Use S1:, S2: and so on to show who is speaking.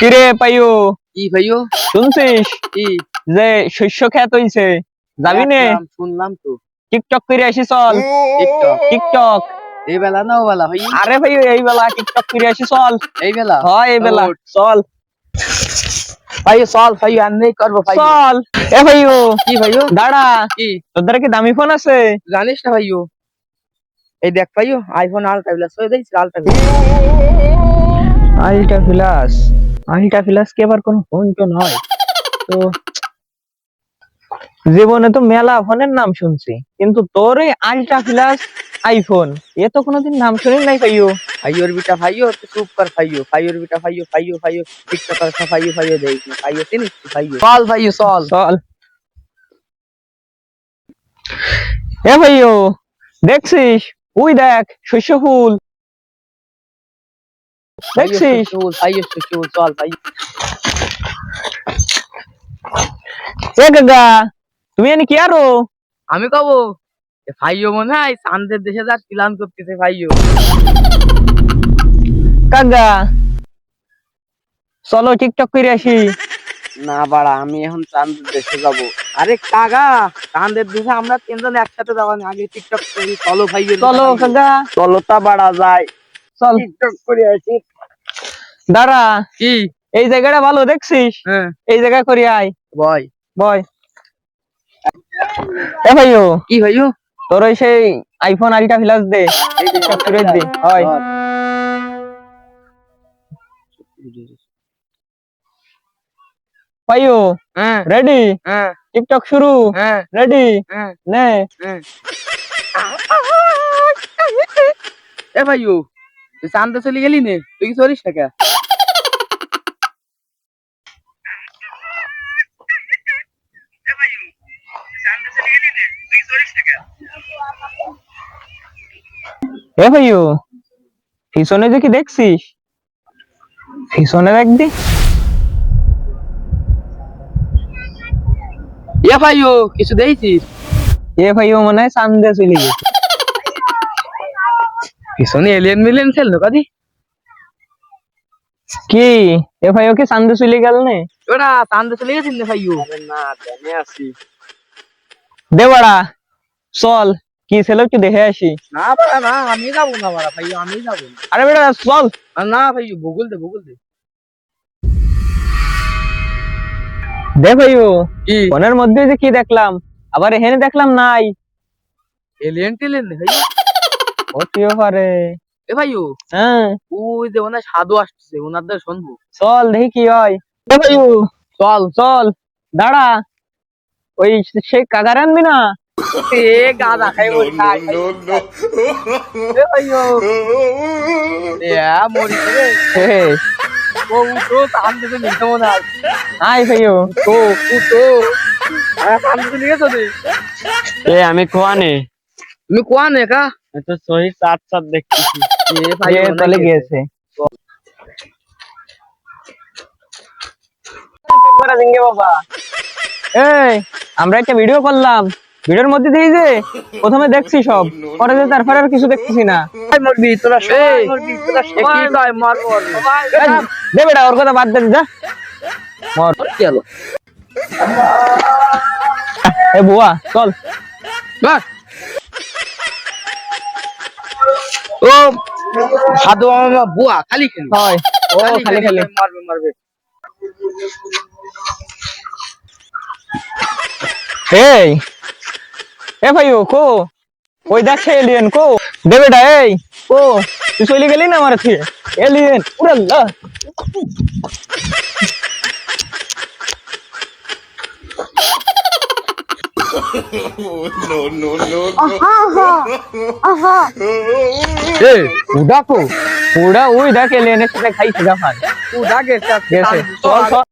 S1: কিরে পাইও
S2: কি ভাইও
S1: শুনছিস?
S2: কি?
S1: যে শস্য খ্যাত হইছে। যাবি নে?
S2: শুনলাম, তো।
S1: টিকটক করে আসি চল।
S2: টিকটক?
S1: টিকটক।
S2: এই বেলা না ও বেলা ভাই?
S1: আরে ভাই এই বেলা টিকটক করে আসি চল।
S2: এই বেলা?
S1: হয় এই বেলা। চল।
S2: ভাই চল ভাই আনলেই করব ভাই
S1: চল। এ ভাইও
S2: কি ভাইও
S1: দাঁড়া।
S2: কি?
S1: তোদের কি দামি ফোন আছে?
S2: জানিস না ভাইও এই দেখ ভাইও আইফোন আলটা বিলাস হয়ে দিয়েছে আলটা
S1: আলটা প্লাস আলটা প্লাস কি আবার কোন ফোন তো নয়? তো জীবনে তো মেলা ফোনের নাম শুনছি কিন্তু তোর এই আলটা প্লাস আইফোন এ তো কোনোদিন নাম শুনি নাই পাইও
S2: ভাইওর বিটা ভাইও তো চুপ কর ভাইও ভাইওর বিটা ভাইও ভাইও ভাইও টিকটক আর ভাইও ভাইও না ভাইও চিনিস ভাইও চল ভাইও চল।
S1: চল। এ ভাইও দেখছিস? উই দেখ শস্য ফুল। দেখছিস
S2: চল ভাইও চল চল ভাই
S1: এ গাগা তুমি এনে কি আরও?
S2: আমি কব ভাইও মনে হয় চান্দের দেশে যা প্ল্যান করতেছে ভাইও।
S1: কাগা চলো টিকটক করে আসি।
S2: না বাড়া আমি এখন চান্দের দেশে যাব। আরে কাগা চান্দের দেশে আমরা তিনজন একসাথে যাব না আগে টিকটক করি চলো ভাই
S1: চলো কাগা
S2: চলো তা বাড়া যায়
S1: চল।
S2: করে আসি
S1: দাঁড়া
S2: কি?
S1: এই জায়গাটা ভালো দেখছিস?
S2: হ্যাঁ।
S1: এই জায়গা করি আয়।
S2: বয়।
S1: বয়। এ ভাইও।
S2: কি ভাইও?
S1: তোর ওই সেই আইফোন আলটা প্লাস দে। করে দে। হয়। ভাইও
S2: হ্যাঁ।
S1: রেডি
S2: হ্যাঁ।
S1: টিকটক শুরু।
S2: হ্যাঁ।
S1: রেডি
S2: হ্যাঁ।
S1: নে।
S2: হ্যাঁ। এ ভাইও তুই চান্দে চলে গেলি নে? তুই কি চলিস না কে?
S1: এ ভাইও পিছনে যে কি দেখছিস? পিছনে দেখবি
S2: এ ভাইও কিছু দেখছিস?
S1: এ ভাইও মনে হয় চান্দে চলে গেছে।
S2: পিছনে এলিয়েন মিলিয়ন খেললো কাদি
S1: কি? এ ভাইও কি চান্দে চলে গেল নে।
S2: ওরা চান্দে চলে গেছিস না ভাইও না জানে আসি
S1: দে বাড়া চল। কি ছিল একটু দেখে আসি।
S2: না বাড়া না আমি যাব না বাড়া ভাইও আমি যাব
S1: আরে বেটা চল।
S2: আর না ভাইও ভূগোল দে ভূগোল দে।
S1: দে ভাইও
S2: কি?
S1: ফোনের মধ্যে যে কি দেখলাম আবার এখানে দেখলাম নাই।
S2: এলিয়েন টেলিয়েন ভাইও
S1: হতেও পারে
S2: এ ভাইও
S1: হ্যাঁ।
S2: ওই যে ওনার সাধু আসছে ওনাদের শুনব
S1: চল দেখি কি হয়। এ ভাইও
S2: চল
S1: চল দাঁড়া। ওই সে কাগার আনবি না?
S2: এ গাদা খাই বল খাই এ ভাইও এ মরি রে।
S1: হে,
S2: ও তো নিতে মনে হয়
S1: আয় ভাইও
S2: তো তো নিয়ে
S1: এ আমি কোয়ানে?
S2: তুমি কোয়া নে কা
S1: তো সহি সাত সাত দেখতেছি। চলে গিয়েছে। এই আমরা একটা ভিডিও করলাম। ভিডিওর মধ্যে দিয়ে যে প্রথমে দেখছি সব পরে যে তারপরে আর কিছু দেখতেছি না।
S2: মরবি তোরা
S1: দে বেটা ওর কথা বাদ দে যা। মর। এ বুয়া চল।
S2: বাস ও সাধু মামা বুয়া খালি খেলি
S1: হয়। ও খালি খালি।
S2: মারবে মারবে
S1: এই এ ভাই ও কো? ওই দেখছে এলিয়েন কো? দে বেটা এই ও তুই চলে গেলি না আমার থেকে? এলিয়েন উড়াল্লা।
S2: এ
S1: উডা কো? উড়া ওই দেখ এলিয়েনের সাথে খাইছে গাফার
S2: ও ডাকে
S1: গেছে। চল চল।